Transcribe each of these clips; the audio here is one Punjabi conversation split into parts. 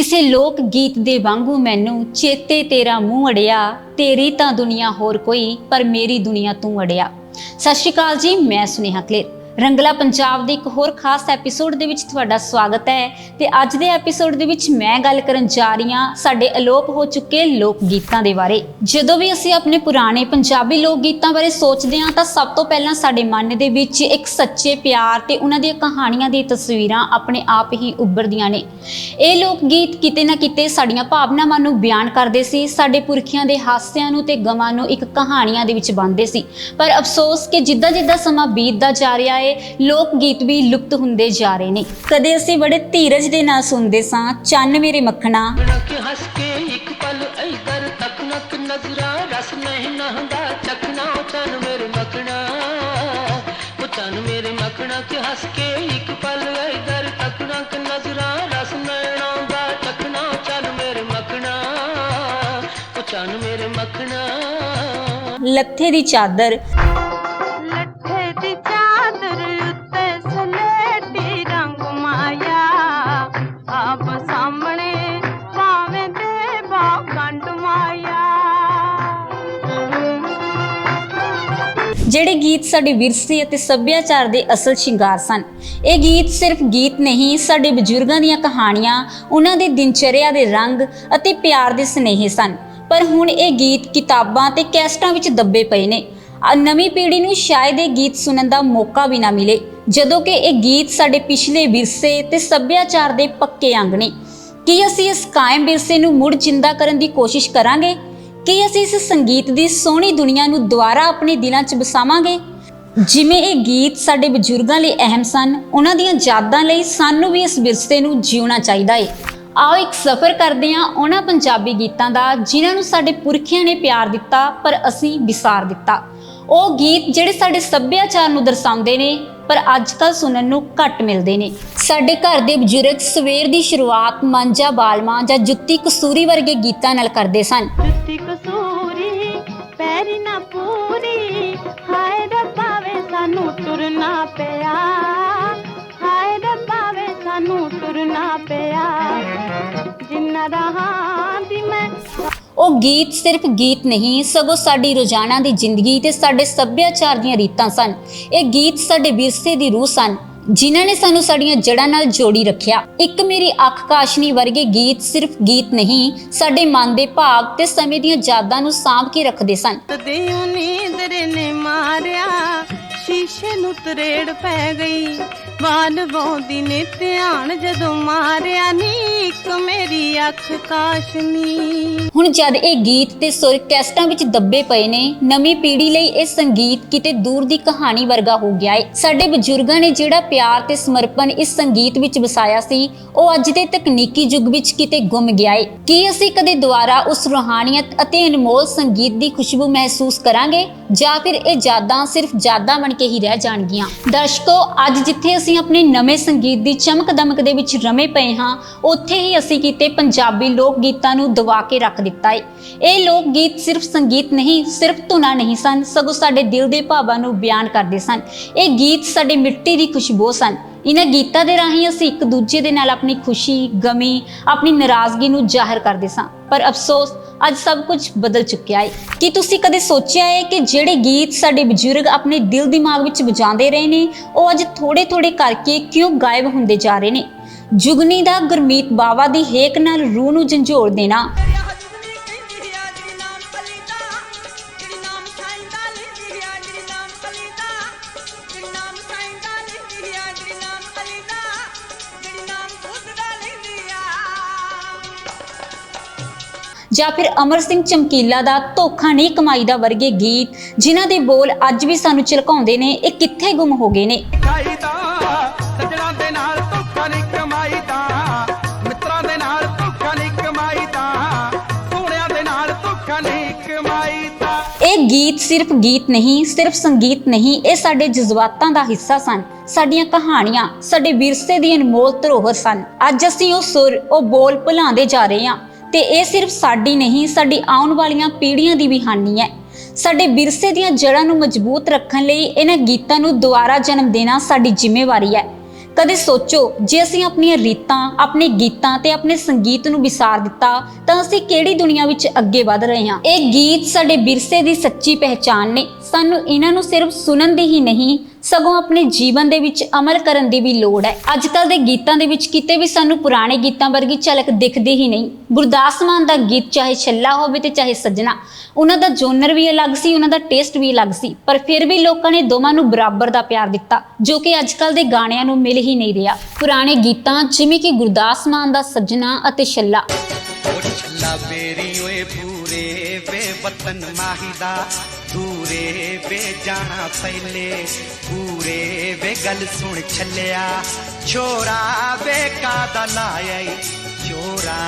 ਕਿਸੇ ਲੋਕ ਗੀਤ ਦੇ ਵਾਂਗੂ ਮੈਨੂੰ ਚੇਤੇ ਤੇਰਾ ਮੂੰਹ ਅੜਿਆ, ਤੇਰੀ ਤਾਂ ਦੁਨੀਆ ਹੋਰ ਕੋਈ, ਪਰ ਮੇਰੀ ਦੁਨੀਆ ਤੂੰ ਅੜਿਆ। ਸਤਿ ਸ਼੍ਰੀ ਅਕਾਲ ਜੀ, ਮੈਂ ਸੁਨੇਹਾ ਕਲੇਰ। ਰੰਗਲਾ ਪੰਜਾਬ ਦੇ ਇੱਕ ਹੋਰ ਖਾਸ ਐਪੀਸੋਡ ਦੇ ਵਿੱਚ ਤੁਹਾਡਾ ਸਵਾਗਤ ਹੈ ਤੇ ਅੱਜ ਦੇ ਐਪੀਸੋਡ ਦੇ ਵਿੱਚ ਮੈਂ ਗੱਲ ਕਰਨ ਜਾ ਰਹੀ ਹਾਂ ਸਾਡੇ ਅਲੋਪ ਹੋ ਚੁੱਕੇ ਲੋਕ ਗੀਤਾਂ ਦੇ ਬਾਰੇ। ਜਦੋਂ ਵੀ ਅਸੀਂ ਆਪਣੇ ਪੁਰਾਣੇ ਪੰਜਾਬੀ ਲੋਕ ਗੀਤਾਂ ਬਾਰੇ ਸੋਚਦੇ ਹਾਂ ਤਾਂ ਸਭ ਤੋਂ ਪਹਿਲਾਂ ਸਾਡੇ ਮਨ ਦੇ ਵਿੱਚ ਇੱਕ ਸੱਚੇ ਪਿਆਰ ਤੇ ਉਹਨਾਂ ਦੀਆਂ ਕਹਾਣੀਆਂ ਦੀ ਤਸਵੀਰਾਂ ਆਪਣੇ ਆਪ ਹੀ ਉੱਭਰਦੀਆਂ ਨੇ। ਇਹ ਲੋਕ ਗੀਤ ਕਿਤੇ ਨਾ ਕਿਤੇ ਸਾਡੀਆਂ ਭਾਵਨਾਵਾਂ ਨੂੰ ਬਿਆਨ ਕਰਦੇ ਸੀ, ਸਾਡੇ ਪੁਰਖਿਆਂ ਦੇ ਹਾਸਿਆਂ ਨੂੰ ਤੇ ਗਮਾਂ ਨੂੰ ਇੱਕ ਕਹਾਣੀਆਂ ਦੇ ਵਿੱਚ ਬੰਨ੍ਹਦੇ ਸੀ। ਪਰ ਅਫਸੋਸ ਕਿ ਜਿੱਦਾਂ ਜਿੱਦਾਂ ਸਮਾਂ ਬੀਤਦਾ ਜਾ ਰਿਹਾ ਹੈ ਲੋਕ ਗੀਤ ਵੀ ਲੁਪਤ ਹੁੰਦੇ ਜਾ ਰਹੇ ਨੇ। ਕਦੇ ਅਸੀਂ ਬੜੇ ਧੀਰਜ ਦੇ ਨਾਲ ਸੁਣਦੇ ਸਾਂ ਚੰਨ ਮੇਰੇ ਮੱਖਣਾ। ਨਕ ਹੱਸ ਕੇ ਇੱਕ ਪਲ ਐਦਰ ਤੱਕ ਨਕ ਨਜ਼ਰਾਂ ਰਸ ਨਹੀਂ ਨਹੰਦਾ ਚਖਣਾ ਚੰਨ ਮੇਰੇ ਮਖਣਾ ਉਹ ਚੰਨ ਮੇਰੇ ਮਖਣਾ। ਕਿ ਹੱਸ ਕੇ ਇੱਕ ਪਲ ਐਦਰ ਤੱਕ ਨਕ ਨਜ਼ਰਾਂ ਰਸ ਨੈਣਾ ਦਾ ਚਖਣਾ ਚੰਨ ਮੇਰੇ ਮਖਣਾ ਉਹ ਚੰਨ ਮੇਰੇ ਮਖਣਾ। ਲੱਥੇ ਦੀ ਚਾਦਰ। ਜਿਹੜੇ ਗੀਤ ਸਾਡੇ ਵਿਰਸੇ ਅਤੇ ਸੱਭਿਆਚਾਰ ਦੇ ਅਸਲ ਸ਼ਿੰਗਾਰ ਸਨ। ਇਹ ਗੀਤ ਸਿਰਫ ਗੀਤ ਨਹੀਂ, ਸਾਡੇ ਬਜ਼ੁਰਗਾਂ ਦੀਆਂ ਕਹਾਣੀਆਂ, ਉਹਨਾਂ ਦੇ ਦਿਨਚਰਿਆ ਦੇ ਰੰਗ ਅਤੇ ਪਿਆਰ ਦੇ ਸਨੇਹੇ ਸਨ। ਪਰ ਹੁਣ ਇਹ ਗੀਤ ਕਿਤਾਬਾਂ ਤੇ ਕੈਸਟਾਂ ਵਿੱਚ ਦੱਬੇ ਪਏ ਨੇ। ਨਵੀਂ ਪੀੜ੍ਹੀ ਨੂੰ ਸ਼ਾਇਦ ਇਹ ਗੀਤ ਸੁਣਨ ਦਾ ਮੌਕਾ ਵੀ ਨਾ ਮਿਲੇ, ਜਦੋਂ ਕਿ ਇਹ ਗੀਤ ਸਾਡੇ ਪਿਛਲੇ ਵਿਰਸੇ ਤੇ ਸੱਭਿਆਚਾਰ ਦੇ ਪੱਕੇ ਅੰਗ ਨੇ। ਕੀ ਅਸੀਂ ਇਸ ਕਾਇਮ ਵਿਰਸੇ ਨੂੰ ਮੁੜ ਜਿੰਦਾ ਕਰਨ ਦੀ ਕੋਸ਼ਿਸ਼ ਕਰਾਂਗੇ? ਕੀ ਅਸੀਂ ਇਸ ਸੰਗੀਤ ਦੀ ਸੋਹਣੀ ਦੁਨੀਆ ਨੂੰ ਦੁਬਾਰਾ ਆਪਣੇ ਦਿਲਾਂ 'ਚ ਵਸਾਵਾਂਗੇ? ਜਿਵੇਂ ਇਹ ਗੀਤ ਸਾਡੇ ਬਜ਼ੁਰਗਾਂ ਲਈ ਅਹਿਮ ਸਨ, ਉਹਨਾਂ ਦੀਆਂ ਯਾਦਾਂ ਲਈ ਸਾਨੂੰ ਵੀ ਇਸ ਵਿਰਸੇ ਨੂੰ ਜਿਉਣਾ ਚਾਹੀਦਾ ਏ। ਆਓ ਇੱਕ ਸਫ਼ਰ ਕਰਦੇ ਹਾਂ ਉਹਨਾਂ ਪੰਜਾਬੀ ਗੀਤਾਂ ਦਾ, ਜਿਨ੍ਹਾਂ ਨੂੰ ਸਾਡੇ ਪੁਰਖਿਆਂ ਨੇ ਪਿਆਰ ਦਿੱਤਾ, ਪਰ ਅਸੀਂ ਵਿਸਾਰ ਦਿੱਤਾ। ਉਹ ਗੀਤ ਜਿਹੜੇ ਸਾਡੇ ਸੱਭਿਆਚਾਰ ਨੂੰ ਦਰਸਾਉਂਦੇ ਨੇ, ਪਰ ਅੱਜ ਕੱਲ ਸੁਣਨ ਨੂੰ ਘੱਟ ਮਿਲਦੇ ਨੇ। ਸਾਡੇ ਘਰ ਦੇ ਬਜ਼ੁਰਗ ਸਵੇਰ ਦੀ ਸ਼ੁਰੂਆਤ ਮਾਂਜਾ ਬਾਲਮਾ ਜਾਂ ਜੁੱਤੀ ਕਸੂਰੀ ਵਰਗੇ ਗੀਤਾਂ ਨਾਲ ਕਰਦੇ ਸਨ। ਉਹ ਗੀਤ ਸਿਰਫ ਗੀਤ ਨਹੀਂ, ਸਗੋਂ ਸਾਡੀ ਰੋਜ਼ਾਨਾ ਦੀ ਜ਼ਿੰਦਗੀ ਤੇ ਸਾਡੇ ਸੱਭਿਆਚਾਰ ਦੀਆਂ ਰੀਤਾਂ ਸਨ। ਇਹ ਗੀਤ ਸਾਡੇ ਵਿਰਸੇ ਦੀ ਰੂਹ ਸਨ, ਜਿਨ੍ਹਾਂ ਨੇ ਸਾਨੂੰ ਸਾਡੀਆਂ ਜੜ੍ਹਾਂ ਨਾਲ ਜੋੜੀ ਰੱਖਿਆ। ਇੱਕ ਮੇਰੀ ਅੱਖ ਕਾਸ਼ਨੀ ਵਰਗੇ ਗੀਤ ਸਿਰਫ ਗੀਤ ਨਹੀਂ, ਸਾਡੇ ਮਨ ਦੇ ਭਾਵ ਤੇ ਸਮੇਂ ਦੀਆਂ ਯਾਦਾਂ ਨੂੰ ਸਾਂਭ ਕੇ ਰੱਖਦੇ ਸਨ। ਤਦਿਓ ਨੀਂਦਰ ਨੇ ਮਾਰਿਆ, ਸ਼ੀਸ਼ੇ ਨੂੰ ਤਰੇੜ ਪੈ ਗਈ। ਵਾਲ ਵਾਉਂਦੀ ਨੇ ਧਿਆਨ ਜਦੋਂ ਮਾਰਿਆ ਨੀ, ਇੱਕ ਮੇਰੀ ਅੱਖ ਕਾਸ਼ਨੀ ਹੁਣ ਜਦ ਇਹ ਗੀਤ ਤੇ ਸੁਰ ਕੈਸਟਾਂ ਵਿੱਚ ਦੱਬੇ ਪਏ ਨੇ, ਨਵੀਂ ਪੀੜ੍ਹੀ ਲਈ ਇਹ ਸੰਗੀਤ ਕਿਤੇ ਦੂਰ ਦੀ ਕਹਾਣੀ ਵਰਗਾ ਹੋ ਗਿਆ ਏ। ਸਾਡੇ ਬਜ਼ੁਰਗਾਂ ਨੇ ਜਿਹੜਾ ਪਿਆਰ ਤੇ ਸਮਰਪਣ ਇਸ ਸੰਗੀਤ ਵਿੱਚ ਵਸਾਇਆ ਸੀ, ਉਹ ਅੱਜ ਦੇ ਤਕਨੀਕੀ ਯੁੱਗ ਵਿੱਚ ਕਿਤੇ ਗੁੰਮ ਗਿਆ ਏ। ਕੀ ਅਸੀਂ ਕਦੇ ਦੁਬਾਰਾ ਉਸ ਰੂਹਾਨੀਅਤ ਅਤੇ ਅਨਮੋਲ ਸੰਗੀਤ ਦੀ ਖੁਸ਼ਬੂ ਮਹਿਸੂਸ ਕਰਾਂਗੇ, ਜਾਂ ਫਿਰ ਇਹ ਯਾਦਾਂ ਸਿਰਫ ਯਾਦਾਂ ਬਣ ਕੇ ਹੀ ਰਹਿ ਜਾਣਗੀਆਂ? ਦਰਸ਼ਕੋ, ਅੱਜ ਜਿੱਥੇ ਅਸੀਂ ਅਸੀਂ ਆਪਣੇ ਨਵੇਂ ਸੰਗੀਤ ਦੀ ਚਮਕ ਦਮਕ ਦੇ ਵਿੱਚ ਰਮੇ ਪਏ ਹਾਂ, ਉੱਥੇ ਹੀ ਅਸੀਂ ਕਿਤੇ ਪੰਜਾਬੀ ਲੋਕ ਗੀਤਾਂ ਨੂੰ ਦਬਾ ਕੇ ਰੱਖ ਦਿੱਤਾ ਏ। ਇਹ ਲੋਕ ਗੀਤ ਸਿਰਫ ਸੰਗੀਤ ਨਹੀਂ, ਸਿਰਫ ਧੁਨਾ ਨਹੀਂ ਸਨ, ਸਗੋਂ ਸਾਡੇ ਦਿਲ ਦੇ ਭਾਵਾਂ ਨੂੰ ਬਿਆਨ ਕਰਦੇ ਸਨ। ਇਹ ਗੀਤ ਸਾਡੇ ਮਿੱਟੀ ਦੀ ਖੁਸ਼ਬੂ ਸਨ। ਇਹਨਾਂ ਗੀਤਾਂ ਦੇ ਰਾਹੀਂ ਅਸੀਂ ਇੱਕ ਦੂਜੇ ਦੇ ਨਾਲ ਆਪਣੀ ਖੁਸ਼ੀ, ਗਮੀ, ਆਪਣੀ ਨਾਰਾਜ਼ਗੀ ਨੂੰ ਜ਼ਾਹਰ ਕਰਦੇ ਸਾਂ। ਪਰ ਅਫਸੋਸ, ਅੱਜ ਸਭ ਕੁਝ ਬਦਲ ਚੁੱਕਿਆ ਹੈ ਕੀ ਤੁਸੀਂ ਕਦੇ ਸੋਚਿਆ ਹੈ ਕਿ ਜਿਹੜੇ ਗੀਤ ਸਾਡੇ ਬਜ਼ੁਰਗ ਆਪਣੇ ਦਿਲ ਦਿਮਾਗ ਵਿੱਚ ਵਜਾਉਂਦੇ ਰਹੇ ਨੇ, ਉਹ ਅੱਜ ਥੋੜੇ ਥੋੜੇ ਕਰਕੇ ਕਿਉਂ ਗਾਇਬ ਹੁੰਦੇ ਜਾ ਰਹੇ ਨੇ? ਜੁਗਨੀ ਦਾ ਗੁਰਮੀਤ ਬਾਵਾ ਦੀ ਹੇਕ ਨਾਲ ਰੂਹ ਨੂੰ ਝੰਜੋੜ ਦੇਣਾ। ਜਾਂ ਫਿਰ ਅਮਰ ਸਿੰਘ ਚਮਕੀਲਾ ਦਾ ਧੋਖਾ ਨਹੀਂ ਕਮਾਈ ਦਾ ਵਰਗੇ ਗੀਤ ਜਿਨ੍ਹਾਂ ਦੇ ਬੋਲ ਅੱਜ ਵੀ ਸਾਨੂੰ ਝਲਕਾਉਂਦੇ ਨੇ ਇਹ ਕਿੱਥੇ ਗੁੰਮ ਹੋ ਗਏ ਨੇ? ਇਹ ਗੀਤ ਸਿਰਫ ਗੀਤ ਨਹੀਂ ਸਿਰਫ ਸੰਗੀਤ ਨਹੀਂ ਇਹ ਸਾਡੇ ਜਜ਼ਬਾਤਾਂ ਦਾ ਹਿੱਸਾ ਸਨ ਸਾਡੀਆਂ ਕਹਾਣੀਆਂ ਸਾਡੇ ਵਿਰਸੇ ਦੀ ਅਨਮੋਲ ਧਰੋਹਰ ਸਨ। ਅੱਜ ਅਸੀਂ ਉਹ ਸੁਰ ਉਹ ਬੋਲ ਭੁਲਾਉਂਦੇ ਜਾ ਰਹੇ ਹਾਂ। ਤੇ ਇਹ ਸਿਰਫ ਸਾਡੀ ਨਹੀਂ, ਸਾਡੀ ਆਉਣ ਵਾਲੀਆਂ ਪੀੜ੍ਹੀਆਂ ਦੀ ਵੀ ਹਾਨੀ ਹੈ। ਸਾਡੇ ਵਿਰਸੇ ਦੀਆਂ ਜੜ੍ਹਾਂ ਨੂੰ ਮਜ਼ਬੂਤ ਰੱਖਣ ਲਈ ਇਹਨਾਂ ਗੀਤਾਂ ਨੂੰ ਦੁਬਾਰਾ ਜਨਮ ਦੇਣਾ ਸਾਡੀ ਜ਼ਿੰਮੇਵਾਰੀ ਹੈ। ਕਦੇ ਸੋਚੋ, ਜੇ ਅਸੀਂ ਆਪਣੀਆਂ ਰੀਤਾਂ, ਆਪਣੇ ਗੀਤਾਂ ਤੇ ਆਪਣੇ ਸੰਗੀਤ ਨੂੰ ਵਿਸਾਰ ਦਿੱਤਾ, ਤਾਂ ਅਸੀਂ ਕਿਹੜੀ ਦੁਨੀਆ ਵਿੱਚ ਅੱਗੇ ਵਧ ਰਹੇ ਹਾਂ? ਇਹ ਗੀਤ ਸਾਡੇ ਵਿਰਸੇ ਦੀ ਸੱਚੀ ਪਹਿਚਾਨ ਨੇ। ਸਾਨੂੰ ਇਹਨਾਂ ਨੂੰ ਸਿਰਫ ਸੁਣਨ ਦੀ ਹੀ ਨਹੀਂ ਸਗੋਂ ਆਪਣੇ ਜੀਵਨ ਦੇ ਵਿੱਚ ਅਮਲ ਕਰਨ ਦੀ ਵੀ ਲੋੜ ਹੈ। ਅੱਜ ਕੱਲ ਦੇ ਗੀਤਾਂ ਦੇ ਵਿੱਚ ਕਿਤੇ ਵੀ ਸਾਨੂੰ ਪੁਰਾਣੇ ਗੀਤਾਂ ਵਰਗੀ ਝਲਕ ਦਿਖਦੀ ਹੀ ਨਹੀਂ। ਗੁਰਦਾਸ ਮਾਨ ਦਾ ਗੀਤ ਚਾਹੇ ਛੱਲਾ ਹੋਵੇ ਤੇ ਚਾਹੇ ਸੱਜਣਾ, ਉਹਨਾਂ ਦਾ ਜੋਨਰ ਵੀ ਅਲੱਗ ਸੀ, ਉਹਨਾਂ ਦਾ ਟੇਸਟ ਵੀ ਅਲੱਗ ਸੀ, ਪਰ ਫਿਰ ਵੀ ਲੋਕਾਂ ਨੇ ਦੋਵਾਂ ਨੂੰ ਬਰਾਬਰ ਦਾ ਪਿਆਰ ਦਿੱਤਾ, ਜੋ ਕਿ ਅੱਜ ਕੱਲ ਦੇ ਗਾਣਿਆਂ ਨੂੰ ਮਿਲ ਹੀ ਨਹੀਂ ਰਿਹਾ। ਪੁਰਾਣੇ ਗੀਤਾਂ ਜਿਵੇਂ ਕਿ ਗੁਰਦਾਸ ਮਾਨ ਦਾ ਸੱਜਣਾ ਅਤੇ ਛੱਲਾ। ਓ ਛੱਲਾ ਬੇਰੀ ਓਏ ਪੂਰੇ ਵੇ ਵਤਨ ਮਾਹੀ ਦਾ ਦੂਰੇ ਵੇ ਜਾਣਾ ਪਹਿਲੇ ਪੂਰੇ ਵੇ ਗੱਲ ਸੁਣ ਛੱਲਿਆ। ਛੋਰਾ ਵੇ ਕਾਦਾ ਲਾਇਆ ਈ? ਚੋਰਾ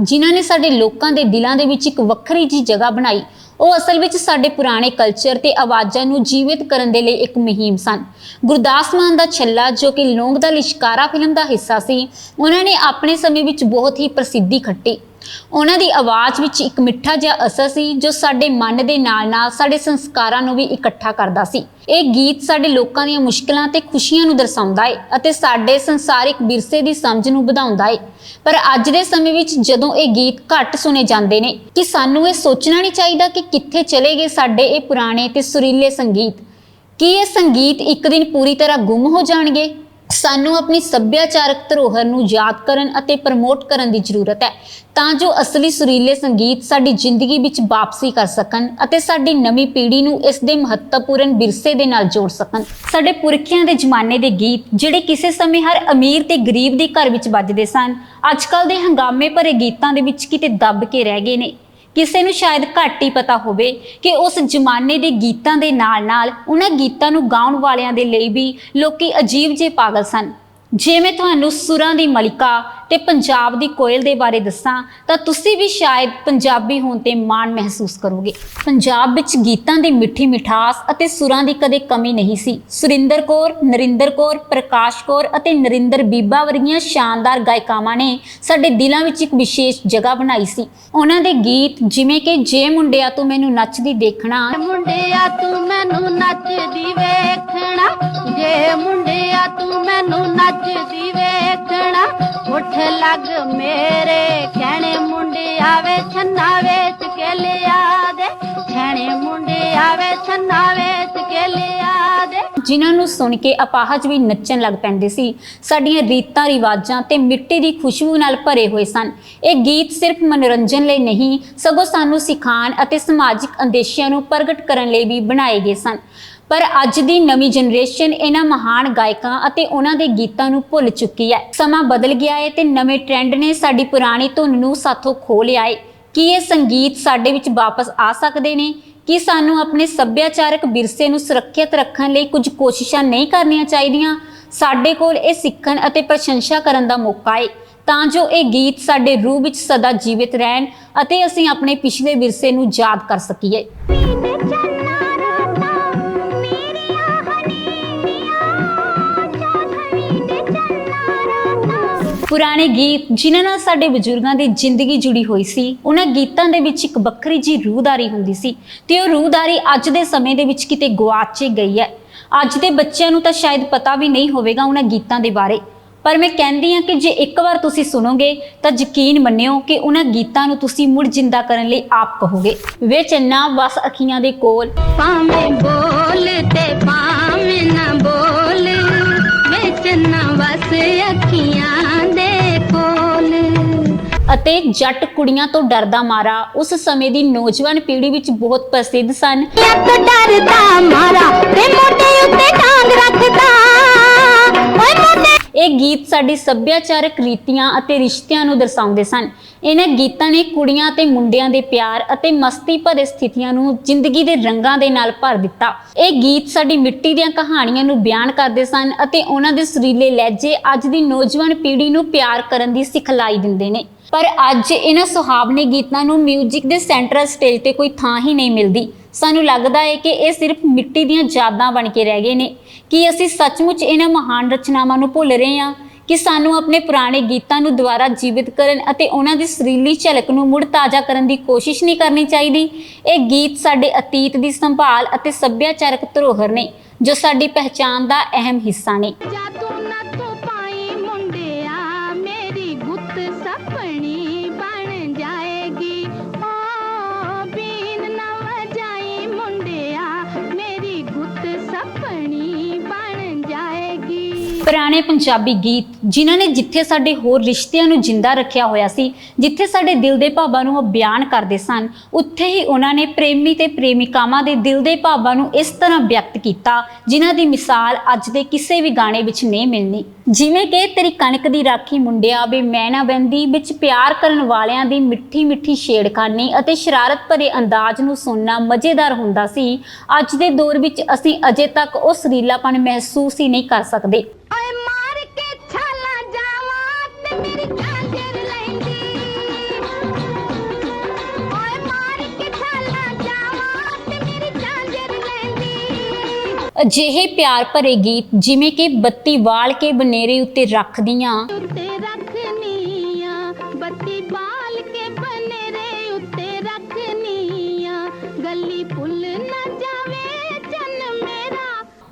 ਜਿਨ੍ਹਾਂ ਨੇ ਸਾਡੇ ਲੋਕਾਂ ਦੇ ਦਿਲਾਂ ਦੇ ਵਿੱਚ ਇੱਕ ਵੱਖਰੀ ਜੀ ਜਗ੍ਹਾ ਬਣਾਈ ਉਹ ਅਸਲ ਵਿੱਚ ਸਾਡੇ ਪੁਰਾਣੇ ਕਲਚਰ ਤੇ ਆਵਾਜ਼ਾਂ ਨੂੰ ਜੀਵਿਤ ਕਰਨ ਦੇ ਲਈ ਇੱਕ ਮੁਹਿੰਮ ਸਨ। ਗੁਰਦਾਸ ਮਾਨ ਦਾ ਛੱਲਾ, ਜੋ ਕਿ ਲੌਂਗ ਦਾ ਲਿਸ਼ਕਾਰਾ ਫਿਲਮ ਦਾ ਹਿੱਸਾ ਸੀ, ਉਹਨਾਂ ਨੇ ਆਪਣੇ ਸਮੇਂ ਵਿੱਚ ਬਹੁਤ ਹੀ ਪ੍ਰਸਿੱਧੀ ਖੱਟੀ। ਉਹਨਾਂ ਦੀ ਆਵਾਜ਼ ਵਿੱਚ ਇੱਕ ਮਿੱਠਾ ਜਿਹਾ ਅਸਰ ਸੀ, ਜੋ ਸਾਡੇ ਮਨ ਦੇ ਨਾਲ-ਨਾਲ ਸਾਡੇ ਸੰਸਕਾਰਾਂ ਨੂੰ ਵੀ ਇਕੱਠਾ ਕਰਦਾ ਸੀ। ਇਹ ਗੀਤ ਸਾਡੇ ਲੋਕਾਂ ਦੀਆਂ ਮੁਸ਼ਕਲਾਂ ਤੇ ਖੁਸ਼ੀਆਂ ਨੂੰ ਦਰਸਾਉਂਦਾ ਹੈ ਅਤੇ ਸਾਡੇ ਸੰਸਾਰਿਕ ਵਿਰਸੇ ਦੀ ਸਮਝ ਨੂੰ ਵਧਾਉਂਦਾ ਹੈ ਪਰ ਅੱਜ ਦੇ ਸਮੇਂ ਵਿੱਚ ਜਦੋਂ ਇਹ ਗੀਤ ਘੱਟ ਸੁਨੇ ਜਾਂਦੇ ਨੇ, ਕਿ ਸਾਨੂੰ ਇਹ ਸੋਚਣਾ ਨਹੀਂ ਚਾਹੀਦਾ ਕਿ ਕਿੱਥੇ ਚਲੇ ਗਏ ਸਾਡੇ ਇਹ ਪੁਰਾਣੇ ਤੇ ਸੁਰੀਲੇ ਸੰਗੀਤ? ਕੀ ਇਹ ਸੰਗੀਤ ਇੱਕ ਦਿਨ ਪੂਰੀ ਤਰ੍ਹਾਂ ਗੁੰਮ ਹੋ ਜਾਣਗੇ? ਸਾਨੂੰ ਆਪਣੀ ਸੱਭਿਆਚਾਰਕ ਧਰੋਹਰ ਨੂੰ ਯਾਦ ਕਰਨ ਅਤੇ ਪ੍ਰਮੋਟ ਕਰਨ ਦੀ ਜ਼ਰੂਰਤ ਹੈ, ਤਾਂ ਜੋ ਅਸਲੀ ਸੁਰੀਲੇ ਸੰਗੀਤ ਸਾਡੀ ਜ਼ਿੰਦਗੀ ਵਿੱਚ ਵਾਪਸੀ ਕਰ ਸਕਣ ਅਤੇ ਸਾਡੀ ਨਵੀਂ ਪੀੜ੍ਹੀ ਨੂੰ ਇਸ ਦੇ ਮਹੱਤਵਪੂਰਨ ਵਿਰਸੇ ਦੇ ਨਾਲ ਜੋੜ ਸਕਣ। ਸਾਡੇ ਪੁਰਖਿਆਂ ਦੇ ਜ਼ਮਾਨੇ ਦੇ ਗੀਤ ਜਿਹੜੇ ਕਿਸੇ ਸਮੇਂ ਹਰ ਅਮੀਰ ਤੇ ਗਰੀਬ ਦੇ ਘਰ ਵਿੱਚ ਵੱਜਦੇ ਸਨ ਅੱਜਕੱਲ ਦੇ ਹੰਗਾਮੇ ਭਰੇ ਗੀਤਾਂ ਦੇ ਵਿੱਚ ਕਿਤੇ ਦੱਬ ਕੇ ਰਹਿ ਗਏ ਨੇ। ਕਿਸੇ ਨੂੰ ਸ਼ਾਇਦ ਘੱਟ ਹੀ ਪਤਾ ਹੋਵੇ ਕਿ ਉਸ ਜ਼ਮਾਨੇ ਦੇ ਗੀਤਾਂ ਦੇ ਨਾਲ-ਨਾਲ ਉਹਨਾਂ ਗੀਤਾਂ ਨੂੰ ਗਾਉਣ ਵਾਲਿਆਂ ਦੇ ਲਈ ਵੀ ਲੋਕੀ ਅਜੀਬ ਜਿਹੇ ਪਾਗਲ ਸਨ। ਜਿਵੇਂ ਤੁਹਾਨੂੰ ਸੁਰਾਂ ਦੀ ਮਲਿਕਾ ਤੇ ਪੰਜਾਬ ਦੀ ਕੋਇਲ ਦੇ ਬਾਰੇ ਦੱਸਾਂ, ਤਾਂ ਤੁਸੀਂ ਵੀ ਸ਼ਾਇਦ ਪੰਜਾਬੀ ਹੋਣ ਤੇ ਮਾਣ ਮਹਿਸੂਸ ਕਰੋਗੇ। ਪੰਜਾਬ ਵਿੱਚ ਗੀਤਾਂ ਦੀ ਮਿੱਠੀ ਮਿਠਾਸ ਅਤੇ ਸੁਰਾਂ ਦੀ ਕਦੇ ਕਮੀ ਨਹੀਂ ਸੀ। ਸੁਰਿੰਦਰ ਕੌਰ, ਨਰਿੰਦਰ ਕੌਰ, ਪ੍ਰਕਾਸ਼ ਕੌਰ ਅਤੇ ਨਰਿੰਦਰ ਬੀਬਾ ਵਰਗੀਆਂ ਸ਼ਾਨਦਾਰ ਗਾਇਕਾਵਾਂ ਨੇ ਸਾਡੇ ਦਿਲਾਂ ਵਿੱਚ ਇੱਕ ਵਿਸ਼ੇਸ਼ ਜਗ੍ਹਾ ਬਣਾਈ ਸੀ। ਉਹਨਾਂ ਦੇ ਗੀਤ ਜਿਵੇਂ ਕਿ ਜੇ ਮੁੰਡਿਆ ਤੂੰ ਮੈਨੂੰ ਨੱਚਦੀ ਦੇਖਣਾ। ਮੁੰਡਿਆ ਤੂੰ ਮੈਨੂੰ ਨੱਚਦੀ ਵੇਖਣਾ। ਜੇ ਮੁੰਡਿਆ ਤੂੰ ਮੈਨੂੰ ਨੱਚਦੀ ਵੇਖਣਾ। ਉੱਠ ਲੱਗ ਮੇਰੇ। ਕਹਿਣੇ ਮੁੰਡਿਆ ਵੇ ਛੰਨਾ ਵੇਚ ਕੇ ਲਿਆ ਦੇ। ਛਣੇ ਮੁੰਡਿਆ ਵੇ ਛੰਨਾ ਵੇਚ ਕੇ ਲਿਆ ਦੇ। ਜਿਨ੍ਹਾਂ ਨੂੰ ਸੁਣ ਕੇ ਅਪਾਹਜ ਵੀ ਨੱਚਣ ਲੱਗ ਪੈਂਦੇ ਸੀ, ਸਾਡੀਆਂ ਰੀਤਾਂ ਰਿਵਾਜਾਂ ਤੇ ਮਿੱਟੀ ਦੀ ਖੁਸ਼ਬੂ ਨਾਲ ਭਰੇ ਹੋਏ ਸਨ। ਇਹ ਗੀਤ ਸਿਰਫ ਮਨੋਰੰਜਨ ਲਈ ਨਹੀਂ, ਸਗੋਂ ਸਾਨੂੰ ਸਿਖਾਉਣ ਅਤੇ ਸਮਾਜਿਕ ਅੰਦੇਸ਼ਿਆਂ ਨੂੰ ਪ੍ਰਗਟ ਕਰਨ ਲਈ ਵੀ ਬਣਾਏ ਗਏ ਸਨ। ਪਰ ਅੱਜ ਦੀ ਨਵੀਂ ਜਨਰੇਸ਼ਨ ਇਹਨਾਂ ਮਹਾਨ ਗਾਇਕਾਂ ਅਤੇ ਉਹਨਾਂ ਦੇ ਗੀਤਾਂ ਨੂੰ ਭੁੱਲ ਚੁੱਕੀ ਹੈ। ਸਮਾਂ ਬਦਲ ਗਿਆ ਹੈ ਤੇ ਨਵੇਂ ਟ੍ਰੈਂਡ ਨੇ ਸਾਡੀ ਪੁਰਾਣੀ ਧੁਨ ਨੂੰ ਸਾਥੋਂ ਖੋਹ ਲਿਆ ਹੈ ਕੀ ਇਹ ਸੰਗੀਤ ਸਾਡੇ ਵਿੱਚ ਵਾਪਸ ਆ ਸਕਦੇ ਨੇ? ਕੀ ਸਾਨੂੰ ਆਪਣੇ ਸੱਭਿਆਚਾਰਕ ਵਿਰਸੇ ਨੂੰ ਸੁਰੱਖਿਅਤ ਰੱਖਣ ਲਈ ਕੁਝ ਕੋਸ਼ਿਸ਼ਾਂ ਨਹੀਂ ਕਰਨੀਆਂ ਚਾਹੀਦੀਆਂ? ਸਾਡੇ ਕੋਲ ਇਹ ਸਿੱਖਣ ਅਤੇ ਪ੍ਰਸ਼ੰਸਾ ਕਰਨ ਦਾ ਮੌਕਾ ਹੈ ਤਾਂ ਜੋ ਇਹ ਗੀਤ ਸਾਡੇ ਰੂਹ ਵਿੱਚ ਸਦਾ ਜੀਵਿਤ ਰਹਿਣ ਅਤੇ ਅਸੀਂ ਆਪਣੇ ਪਿਛਲੇ ਵਿਰਸੇ ਨੂੰ ਯਾਦ ਕਰ ਸਕੀਏ। ਪੁਰਾਣੇ ਗੀਤ ਜਿਨ੍ਹਾਂ ਨਾਲ ਸਾਡੇ ਬਜ਼ੁਰਗਾਂ ਦੀ ਜ਼ਿੰਦਗੀ ਜੁੜੀ ਹੋਈ ਸੀ, ਉਹਨਾਂ ਗੀਤਾਂ ਦੇ ਵਿੱਚ ਇੱਕ ਵੱਖਰੀ ਜੀ ਰੂਹਦਾਰੀ ਹੁੰਦੀ ਸੀ ਤੇ ਉਹ ਰੂਹਦਾਰੀ ਅੱਜ ਦੇ ਸਮੇਂ ਦੇ ਵਿੱਚ ਕਿਤੇ ਗੁਆਚੇ ਗਈ ਹੈ। ਅੱਜ ਦੇ ਬੱਚਿਆਂ ਨੂੰ ਤਾਂ ਸ਼ਾਇਦ ਪਤਾ ਵੀ ਨਹੀਂ ਹੋਵੇਗਾ ਉਹਨਾਂ ਗੀਤਾਂ ਦੇ ਬਾਰੇ, ਪਰ ਮੈਂ ਕਹਿੰਦੀ ਹਾਂ ਕਿ ਜੇ ਇੱਕ ਵਾਰ ਤੁਸੀਂ ਸੁਣੋਗੇ ਤਾਂ ਯਕੀਨ ਮੰਨਿਓ ਕਿ ਉਹਨਾਂ ਗੀਤਾਂ ਨੂੰ ਤੁਸੀਂ ਮੁੜ ਜਿੰਦਾ ਕਰਨ ਲਈ ਆਪ ਕਹੋਗੇ। ਵੇ ਚੰਨਾ ਬਸ ਅੱਖੀਆਂ ਦੇ ਕੋਲ। ਭਾਵੇਂ ਬੋਲ ਤੇ ਭਾਵੇਂ ਨਾ ਬੋਲ, ਵਿੱਚ ਨਾ ਅਤੇ ਜੱਟ ਕੁੜੀਆਂ ਤੋਂ ਡਰਦਾ ਮਾਰਾ ਉਸ ਸਮੇਂ ਦੀ ਨੌਜਵਾਨ ਪੀੜ੍ਹੀ ਵਿੱਚ ਬਹੁਤ ਪ੍ਰਸਿੱਧ ਸਨ। ਯੱਤ ਡਰਦਾ ਮਾਰਾ ਤੇ ਮੋਢੇ ਉੱਤੇ ਟਾਂਗ ਰੱਖਦਾ। ਓਏ ਮੋਢੇ ਇਹ ਗੀਤ ਸਾਡੀ ਸੱਭਿਆਚਾਰਕ ਰੀਤੀਆਂ ਅਤੇ ਰਿਸ਼ਤਿਆਂ ਨੂੰ ਦਰਸਾਉਂਦੇ ਸਨ। ਇਹਨਾਂ ਗੀਤਾਂ ਨੇ ਕੁੜੀਆਂ ਤੇ ਮੁੰਡਿਆਂ ਦੇ ਪਿਆਰ ਅਤੇ ਮਸਤੀ ਭਰੇ ਸਥਿਤੀਆਂ ਨੂੰ ਜ਼ਿੰਦਗੀ ਦੇ ਰੰਗਾਂ ਦੇ ਨਾਲ ਭਰ ਦਿੱਤਾ। ਇਹ ਗੀਤ ਸਾਡੀ ਮਿੱਟੀ ਦੀਆਂ ਕਹਾਣੀਆਂ ਨੂੰ ਬਿਆਨ ਕਰਦੇ ਸਨ ਅਤੇ ਉਹਨਾਂ ਦੇ ਸੁਰੀਲੇ ਲਹਿਜੇ ਅੱਜ ਦੀ ਨੌਜਵਾਨ ਪੀੜ੍ਹੀ ਨੂੰ ਪਿਆਰ ਕਰਨ ਦੀ ਸਿਖਲਾਈ ਦਿੰਦੇ ਨੇ। ਪਰ ਅੱਜ ਇਹਨਾਂ ਸੁਹਾਵਣੇ ਗੀਤਾਂ ਨੂੰ 뮤직 ਦੇ ਸੈਂਟਰਲ ਸਟੇਜ ਤੇ ਕੋਈ ਥਾਂ ਹੀ ਨਹੀਂ ਮਿਲਦੀ। ਸਾਨੂੰ ਲੱਗਦਾ ਹੈ ਕਿ ਇਹ ਸਿਰਫ ਮਿੱਟੀ ਦੀਆਂ ਯਾਦਾਂ ਬਣ ਕੇ ਰਹਿ ਗਏ ਨੇ। ਕੀ ਅਸੀਂ ਸੱਚਮੁੱਚ ਇਹਨਾਂ ਮਹਾਨ ਰਚਨਾਵਾਂ ਨੂੰ ਭੁੱਲ ਰਹੇ ਹਾਂ? ਕਿ ਸਾਨੂੰ ਆਪਣੇ ਪੁਰਾਣੇ ਗੀਤਾਂ ਨੂੰ ਦੁਬਾਰਾ ਜੀਵਿਤ ਕਰਨ ਅਤੇ ਉਹਨਾਂ ਦੀ ਸਰੀਲੀ ਝਲਕ ਨੂੰ ਮੁੜ ਤਾਜ਼ਾ ਕਰਨ ਦੀ ਕੋਸ਼ਿਸ਼ ਨਹੀਂ ਕਰਨੀ ਚਾਹੀਦੀ? ਇਹ ਗੀਤ ਸਾਡੇ ਅਤੀਤ ਦੀ ਸੰਭਾਲ ਅਤੇ ਸੱਭਿਆਚਾਰਕ ਧਰੋਹਰ ਨੇ, ਜੋ ਸਾਡੀ ਪਹਿਚਾਣ ਦਾ ਅਹਿਮ ਹਿੱਸਾ ਨੇ। ਪੁਰਾਣੇ ਪੰਜਾਬੀ ਗੀਤ ਜਿਨ੍ਹਾਂ ਨੇ ਜਿੱਥੇ ਸਾਡੇ ਹੋਰ ਰਿਸ਼ਤਿਆਂ ਨੂੰ ਜਿੰਦਾ ਰੱਖਿਆ ਹੋਇਆ ਸੀ, ਜਿੱਥੇ ਸਾਡੇ ਦਿਲ ਦੇ ਭਾਵਾਂ ਨੂੰ ਉਹ ਬਿਆਨ ਕਰਦੇ ਸਨ, ਉੱਥੇ ਹੀ ਉਹਨਾਂ ਨੇ ਪ੍ਰੇਮੀ ਤੇ ਪ੍ਰੇਮਿਕਾਵਾਂ ਦੇ ਦਿਲ ਦੇ ਭਾਵਾਂ ਨੂੰ ਇਸ ਤਰ੍ਹਾਂ ਵਿਅਕਤ ਕੀਤਾ, ਜਿਨ੍ਹਾਂ ਦੀ ਮਿਸਾਲ ਅੱਜ ਦੇ ਕਿਸੇ ਵੀ ਗਾਣੇ ਵਿੱਚ ਨਹੀਂ ਮਿਲਣੀ। ਜਿਵੇਂ ਕਿ ਤੇਰੀ ਕਣਕ ਦੀ ਰਾਖੀ ਮੁੰਡਿਆ, ਵੇ ਮੈਂ ਨਾ ਬੈੰਦੀ ਵਿੱਚ ਪਿਆਰ ਕਰਨ ਵਾਲਿਆਂ ਦੀ ਮਿੱਠੀ ਮਿੱਠੀ ਛੇੜਖਾਨੀ ਅਤੇ ਸ਼ਰਾਰਤ ਭਰੇ ਅੰਦਾਜ਼ ਨੂੰ ਸੁਣਨਾ ਮਜ਼ੇਦਾਰ ਹੁੰਦਾ ਸੀ। ਅੱਜ ਦੇ ਦੌਰ ਵਿੱਚ ਅਸੀਂ ਅਜੇ ਤੱਕ ਉਹ ਸਰੀਲਾਪਨ ਮਹਿਸੂਸ ਹੀ ਨਹੀਂ ਕਰ ਸਕਦੇ। ਓਏ ਮਾਰ ਕੇ ਛਾਲਾ ਜਾਵਾਂ ਤੇ ਮੇਰੀ ਅਜਿਹੇ ਪਿਆਰ ਭਰੇ ਗੀਤ ਜਿਵੇਂ ਕਿ ਬੱਤੀ ਵਾਲ ਕੇ ਬਨੇਰੇ ਉੱਤੇ ਰੱਖਦੀਆਂ।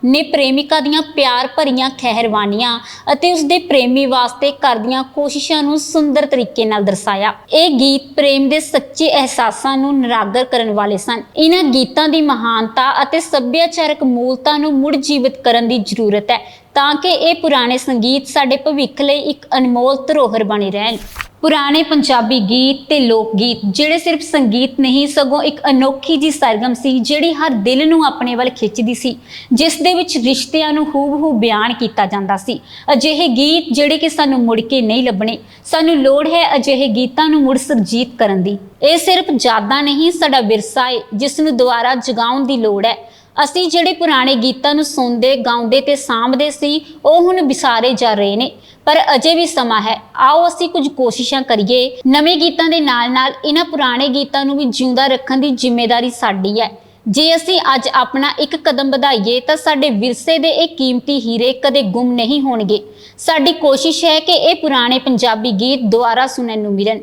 ਨੇ ਪ੍ਰੇਮਿਕਾ ਦੀਆਂ ਪਿਆਰ ਭਰੀਆਂ ਖਹਿਰਵਾਨੀਆਂ ਅਤੇ ਉਸ ਦੇ ਪ੍ਰੇਮੀ ਵਾਸਤੇ ਕਰਦੀਆਂ ਕੋਸ਼ਿਸ਼ਾਂ ਨੂੰ ਸੁੰਦਰ ਤਰੀਕੇ ਨਾਲ ਦਰਸਾਇਆ। ਇਹ ਗੀਤ ਪ੍ਰੇਮ ਦੇ ਸੱਚੇ ਅਹਿਸਾਸਾਂ ਨੂੰ ਨਿਰਾਗਰ ਕਰਨ ਵਾਲੇ ਸਨ। ਇਹਨਾਂ ਗੀਤਾਂ ਦੀ ਮਹਾਨਤਾ ਅਤੇ ਸੱਭਿਆਚਾਰਕ ਮੂਲਤਾ ਨੂੰ ਮੁੜ ਜੀਵਿਤ ਕਰਨ ਦੀ ਜ਼ਰੂਰਤ ਹੈ, ਤਾਂ ਕਿ ਇਹ ਪੁਰਾਣੇ ਸੰਗੀਤ ਸਾਡੇ ਭਵਿੱਖ ਲਈ ਇੱਕ ਅਨਮੋਲ ਧਰੋਹਰ ਬਣੇ ਰਹਿਣ। ਪੁਰਾਣੇ ਪੰਜਾਬੀ ਗੀਤ ਤੇ ਲੋਕ ਗੀਤ ਜਿਹੜੇ ਸਿਰਫ ਸੰਗੀਤ ਨਹੀਂ, ਸਗੋਂ ਇੱਕ ਅਨੋਖੀ ਜੀ ਸਰਗਮ ਸੀ, ਜਿਹੜੀ ਹਰ ਦਿਲ ਨੂੰ ਆਪਣੇ ਵੱਲ ਖਿੱਚਦੀ ਸੀ, ਜਿਸ ਦੇ ਵਿੱਚ ਰਿਸ਼ਤਿਆਂ ਨੂੰ ਹੂਬਹੂ ਬਿਆਨ ਕੀਤਾ ਜਾਂਦਾ ਸੀ। ਅਜਿਹੇ ਗੀਤ ਜਿਹੜੇ ਕਿ ਸਾਨੂੰ ਮੁੜ ਕੇ ਨਹੀਂ ਲੱਭਣੇ, ਸਾਨੂੰ ਲੋੜ ਹੈ ਅਜਿਹੇ ਗੀਤਾਂ ਨੂੰ ਮੁੜ ਸੁਰਜੀਤ ਕਰਨ ਦੀ। ਇਹ ਸਿਰਫ ਯਾਦਾਂ ਨਹੀਂ, ਸਾਡਾ ਵਿਰਸਾ ਹੈ ਜਿਸ ਨੂੰ ਦੁਬਾਰਾ ਜਗਾਉਣ ਦੀ ਲੋੜ ਹੈ। ਅਸੀਂ ਜਿਹੜੇ ਪੁਰਾਣੇ ਗੀਤਾਂ ਨੂੰ ਸੁਣਦੇ, ਗਾਉਂਦੇ ਤੇ ਸਾਂਭਦੇ ਸੀ, ਉਹ ਹੁਣ ਵਿਸਾਰੇ ਜਾ ਰਹੇ ਨੇ। ਪਰ ਅਜੇ ਵੀ ਸਮਾਂ ਹੈ। ਆਓ ਅਸੀਂ ਕੁਝ ਕੋਸ਼ਿਸ਼ਾਂ ਕਰੀਏ। ਨਵੇਂ ਗੀਤਾਂ ਦੇ ਨਾਲ-ਨਾਲ ਇਹਨਾਂ ਪੁਰਾਣੇ ਗੀਤਾਂ ਨੂੰ ਵੀ ਜਿਉਂਦਾ ਰੱਖਣ ਦੀ ਜ਼ਿੰਮੇਵਾਰੀ ਸਾਡੀ ਹੈ। ਜੇ ਅਸੀਂ ਅੱਜ ਆਪਣਾ ਇੱਕ ਕਦਮ ਵਧਾਈਏ, ਤਾਂ ਸਾਡੇ ਵਿਰਸੇ ਦੇ ਇਹ ਕੀਮਤੀ ਹੀਰੇ ਕਦੇ ਗੁੰਮ ਨਹੀਂ ਹੋਣਗੇ। ਸਾਡੀ ਕੋਸ਼ਿਸ਼ ਹੈ ਕਿ ਇਹ ਪੁਰਾਣੇ ਪੰਜਾਬੀ ਗੀਤ ਦੁਬਾਰਾ ਸੁਣਨ ਨੂੰ ਮਿਲਣ।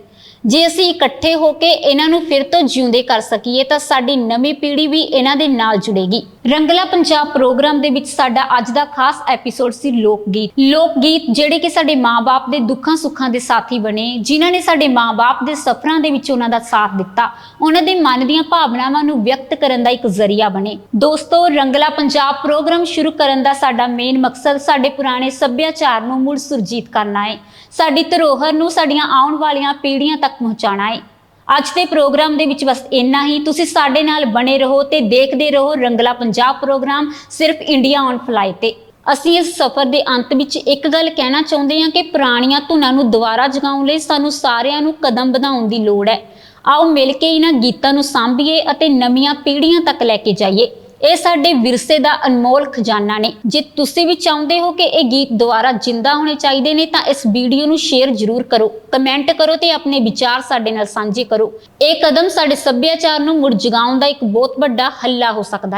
ਜੇ ਅਸੀਂ ਇਕੱਠੇ ਹੋ ਕੇ ਇਹਨਾਂ ਨੂੰ ਫਿਰ ਤੋਂ ਜਿਉਂਦੇ ਕਰ ਸਕੀਏ ਤਾਂ ਸਾਡੀ ਨਵੀਂ ਪੀੜ੍ਹੀ ਵੀ ਇਹਨਾਂ ਦੇ ਨਾਲ ਜੁੜੇਗੀ। ਰੰਗਲਾ ਪੰਜਾਬ ਪ੍ਰੋਗਰਾਮ ਦੇ ਵਿੱਚ ਸਾਡਾ ਅੱਜ ਦਾ ਖਾਸ ਐਪੀਸੋਡ ਸੀ ਲੋਕ ਗੀਤ ਲੋਕ ਗੀਤ ਜਿਹੜੇ ਕਿ ਸਾਡੇ ਮਾਪੇ ਦੇ ਦੁੱਖਾਂ ਸੁੱਖਾਂ ਦੇ ਸਾਥੀ ਬਣੇ, ਜਿਨ੍ਹਾਂ ਨੇ ਸਾਡੇ ਮਾਪੇ ਦੇ ਸਫ਼ਰਾਂ ਦੇ ਵਿੱਚ ਉਹਨਾਂ ਦਾ ਸਾਥ ਦਿੱਤਾ। ਉਹਨਾਂ ਦੇ ਮਨ ਦੀਆਂ ਭਾਵਨਾਵਾਂ ਨੂੰ ਵਿਅਕਤ ਕਰਨ ਦਾ ਇੱਕ ਜ਼ਰੀਆ ਬਣੇ। ਦੋਸਤੋ, ਰੰਗਲਾ ਪੰਜਾਬ ਪ੍ਰੋਗਰਾਮ ਸ਼ੁਰੂ ਕਰਨ ਦਾ ਸਾਡਾ ਮੇਨ ਮਕਸਦ ਸਾਡੇ ਪੁਰਾਣੇ ਸੱਭਿਆਚਾਰ ਨੂੰ ਮੁੜ ਸੁਰਜੀਤ ਕਰਨਾ ਹੈ। ਸਾਡੀ ਧਰੋਹਰ ਨੂੰ, ਸਾਡੀਆਂ ਆਉਣ ਵਾਲੀਆਂ ਪੀੜ੍ਹੀਆਂ ਤੱਕ ਪਹੁੰਚਾਉਣਾ ਹੈ ਅੱਜ ਦੇ ਪ੍ਰੋਗਰਾਮ ਦੇ ਵਿੱਚ ਬਸ ਇੰਨਾ ਹੀ। ਤੁਸੀਂ ਸਾਡੇ ਨਾਲ ਬਣੇ ਰਹੋ ਤੇ ਦੇਖਦੇ ਰਹੋ ਰੰਗਲਾ ਪੰਜਾਬ ਪ੍ਰੋਗਰਾਮ ਸਿਰਫ ਇੰਡੀਆ ਔਨ ਫਲਾਈ ਤੇ। ਅਸੀਂ ਇਸ ਸਫ਼ਰ ਦੇ ਅੰਤ ਵਿੱਚ ਇੱਕ ਗੱਲ ਕਹਿਣਾ ਚਾਹੁੰਦੇ ਹਾਂ ਕਿ ਪੁਰਾਣੀਆਂ ਧੁਨਾਂ ਨੂੰ ਦੁਬਾਰਾ ਜਗਾਉਣ ਲਈ ਸਾਨੂੰ ਸਾਰਿਆਂ ਨੂੰ ਕਦਮ ਵਧਾਉਣ ਦੀ ਲੋੜ ਹੈ। ਆਓ ਮਿਲ ਕੇ ਇਹਨਾਂ ਗੀਤਾਂ ਨੂੰ ਸਾਂਭੀਏ ਅਤੇ ਨਵੀਆਂ ਪੀੜ੍ਹੀਆਂ ਤੱਕ ਲੈ ਕੇ ਜਾਈਏ। ਇਹ ਸਾਡੇ ਵਿਰਸੇ ਦਾ ਅਨਮੋਲ ਖਜ਼ਾਨਾ ਨੇ। ਜੇ ਤੁਸੀਂ ਵੀ ਚਾਹੁੰਦੇ ਹੋ ਕਿ ਇਹ ਗੀਤ ਦੁਬਾਰਾ ਜਿੰਦਾ ਹੋਣੇ ਚਾਹੀਦੇ ਨੇ, ਤਾਂ ਇਸ ਵੀਡੀਓ ਨੂੰ ਸ਼ੇਅਰ ਜ਼ਰੂਰ ਕਰੋ। ਕਮੈਂਟ ਕਰੋ ਤੇ ਆਪਣੇ ਵਿਚਾਰ ਸਾਡੇ ਨਾਲ ਸਾਂਝੇ ਕਰੋ। ਇਹ ਕਦਮ ਸਾਡੇ ਸੱਭਿਆਚਾਰ ਨੂੰ ਮੁੜ ਜਗਾਉਣ ਦਾ ਇੱਕ ਬਹੁਤ ਵੱਡਾ ਹੱਲਾ ਹੋ ਸਕਦਾ ਹੈ।